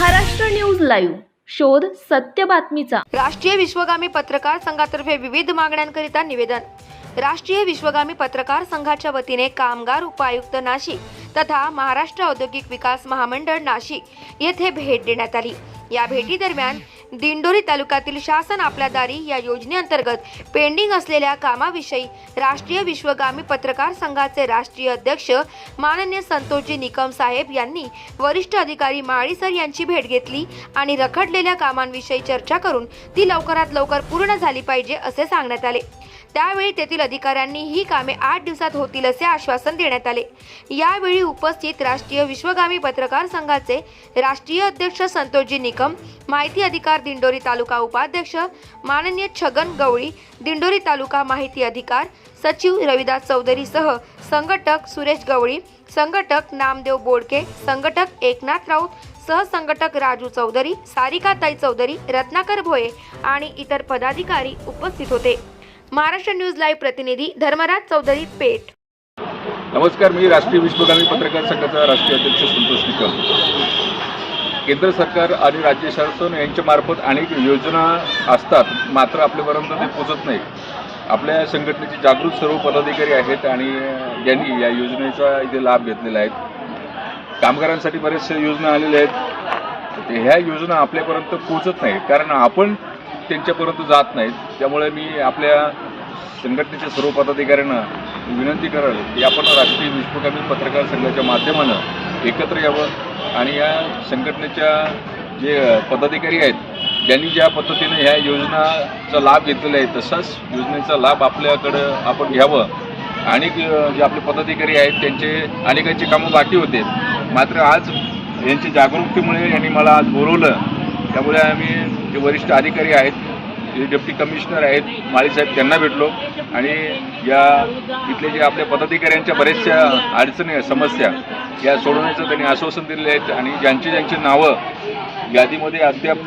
Maharashtra news live. शोध सत्य बातमीचा. राष्ट्रीय विश्वगामी पत्रकार संघातर्फे विविध मागण्यांकरिता निवेदन. राष्ट्रीय विश्वगामी पत्रकार संघाच्या वतीने कामगार उपायुक्त नाशिक तथा महाराष्ट्र औद्योगिक विकास महामंडळ नाशिक येथे भेट देण्यात आली. या भेटी दरम्यान दिंडोरी तालुक्यातील शासन आपल्या दारी या योजनेअंतर्गत पेंडिंग असलेल्या कामाविषयी राष्ट्रीय विश्वगामी पत्रकार संघाचे राष्ट्रीय अध्यक्ष माननीय संतोषजी निकम साहेब यांनी वरिष्ठ अधिकारी माळी सर यांची भेट घेतली आणि रखडलेल्या कामांविषयी चर्चा करून ती लवकरात लवकर पूर्ण झाली पाहिजे असे सांगण्यात आले. त्यावेळी तेथील अधिकाऱ्यांनी ही कामे आठ दिवसात होतील असे आश्वासन देण्यात आले. यावेळी उपस्थित राष्ट्रीय विश्वगामी पत्रकार संघाचे राष्ट्रीय अध्यक्ष संतोषजी निकम माहिती अधिकार दिंडोरी तालुका उपाध्यक्ष माननीय छगन गवळी दिंडोरी तालुका माहिती अधिकार सचिव रविदास चौधरीसह संघटक सुरेश गवळी संघटक नामदेव बोडके संघटक एकनाथ राऊत सहसंघटक राजू चौधरी सारिकाताई चौधरी रत्नाकर भोये आणि इतर पदाधिकारी उपस्थित होते. महाराष्ट्र न्यूज लाईव्ह प्रतिनिधी धर्मराज चौधरी पेठ. नमस्कार मी राष्ट्रीय विश्वगामी पत्रकार संघाचा राष्ट्रीय अध्यक्ष संतोष निकम. केंद्र सरकार आणि राज्य शासन यांच्या मार्फत अनेक योजना असतात मात्र आपल्यापर्यंत ते पोचत नाही आपल्या संघटनेचे जागृत सर्व पदाधिकारी आहेत आणि ज्यांनी या योजनेचा इथे लाभ घेतलेला आहे. कामगारांसाठी बऱ्याचशा योजना आलेल्या आहेत. ह्या योजना आपल्यापर्यंत पोचत नाही कारण आपण त्यांच्यापर्यंत जात नाहीत. त्यामुळे मी आपल्या संघटनेच्या सर्व पदाधिकाऱ्यांना विनंती कराल की आपण राष्ट्रीय विश्वगामी पत्रकार संघाच्या माध्यमानं एकत्र यावं आणि या संघटनेच्या जे पदाधिकारी आहेत ज्यांनी ज्या पद्धतीने ह्या योजनाचा लाभ घेतलेला आहे तसाच योजनेचा लाभ आपल्याकडं आपण घ्यावं. अनेक जे आपले पदाधिकारी आहेत त्यांचे अनेकांची कामं बाकी होते. मात्र आज यांच्या जागरूकतेमुळे यांनी मला आज बोलवलं त्यामुळे आम्ही जे वरिष्ठ अधिकारी आहेत जे डेप्टी कमिशनर आहेत माळीसाहेब त्यांना भेटलो. आणि या इथले जे आपल्या पदाधिकाऱ्यांच्या बऱ्याचशा अडचणी समस्या या सोडवण्याचं त्यांनी आश्वासन दिलेले आहेत आणि ज्यांची ज्यांची नावं यादीमध्ये अद्याप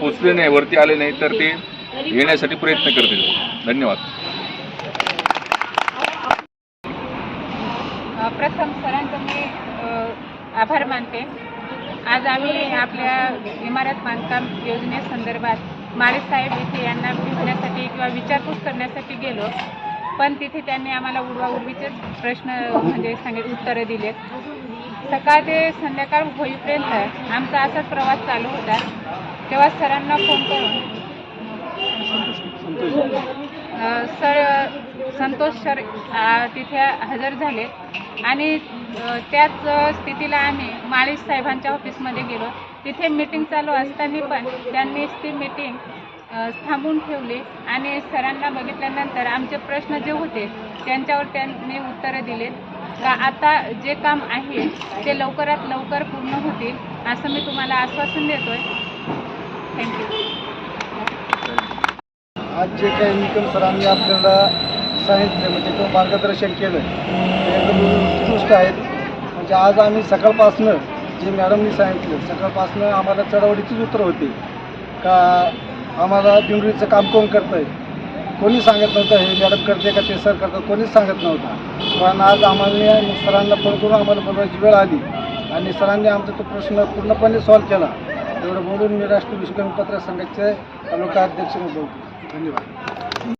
पोचले नाही वरती आले नाही तर ते येण्यासाठी प्रयत्न करतील. धन्यवाद. प्रथम सरांचं मी आभार मानते. आज आम्ही आपल्या इमारत बांधकाम योजनेसंदर्भात माळेसाहेब इथे यांना भेटण्यासाठी किंवा विचारपूस करण्यासाठी गेलो. पण तिथे त्यांनी आम्हाला उडवाउडवीचेच प्रश्न म्हणजे सांगित उत्तरं दिलेत. सकाळ ते संध्याकाळ होईपर्यंत आमचा असाच प्रवास चालू होता. तेव्हा सरांना फोन करून सर संतोष सर तिथे हजर झाले. आणि त्याच स्थितीला आम्ही माळी साहेबांच्या ऑफिसमध्ये गेलो. तिथे मीटिंग चालू असताना पण त्यांनीच ती मीटिंग थांबून ठेवली आणि सरांना बघितल्यानंतर आमचे प्रश्न जे होते त्यांच्यावर त्यांनी उत्तरं दिलेत का आता जे काम आहे ते लवकरात लवकर पूर्ण होतील असं मी तुम्हाला आश्वासन देतोय. थँक्यू आज जे काही इन्कम सरांनी आपल्याला सांगितले म्हणजे, म्हणजे तो मार्गदर्शन केलं ते एकदम उत्कृष्ट आहेत. म्हणजे आज आम्ही सकाळपासनं जे मॅडमनी सांगितलं सकाळपासनं आम्हाला चढावडीचीच उत्तर होती. का आम्हाला दिंडीचं काम कोण करतं आहे कोणी सांगत नव्हतं हे मॅडम करते का? ते सर करतात. कोणीच सांगत नव्हतं. पण आज आम्हाला सरांना फोन करून आम्हाला बोलवायची वेळ आली. आणि सरांनी आमचा तो प्रश्न पूर्णपणे सॉल्व केला. एवढं बोलून मी राष्ट्रीय विश्वकर्मी पत्रकार संघाचे तालुका अध्यक्ष बोलतो. धन्यवाद.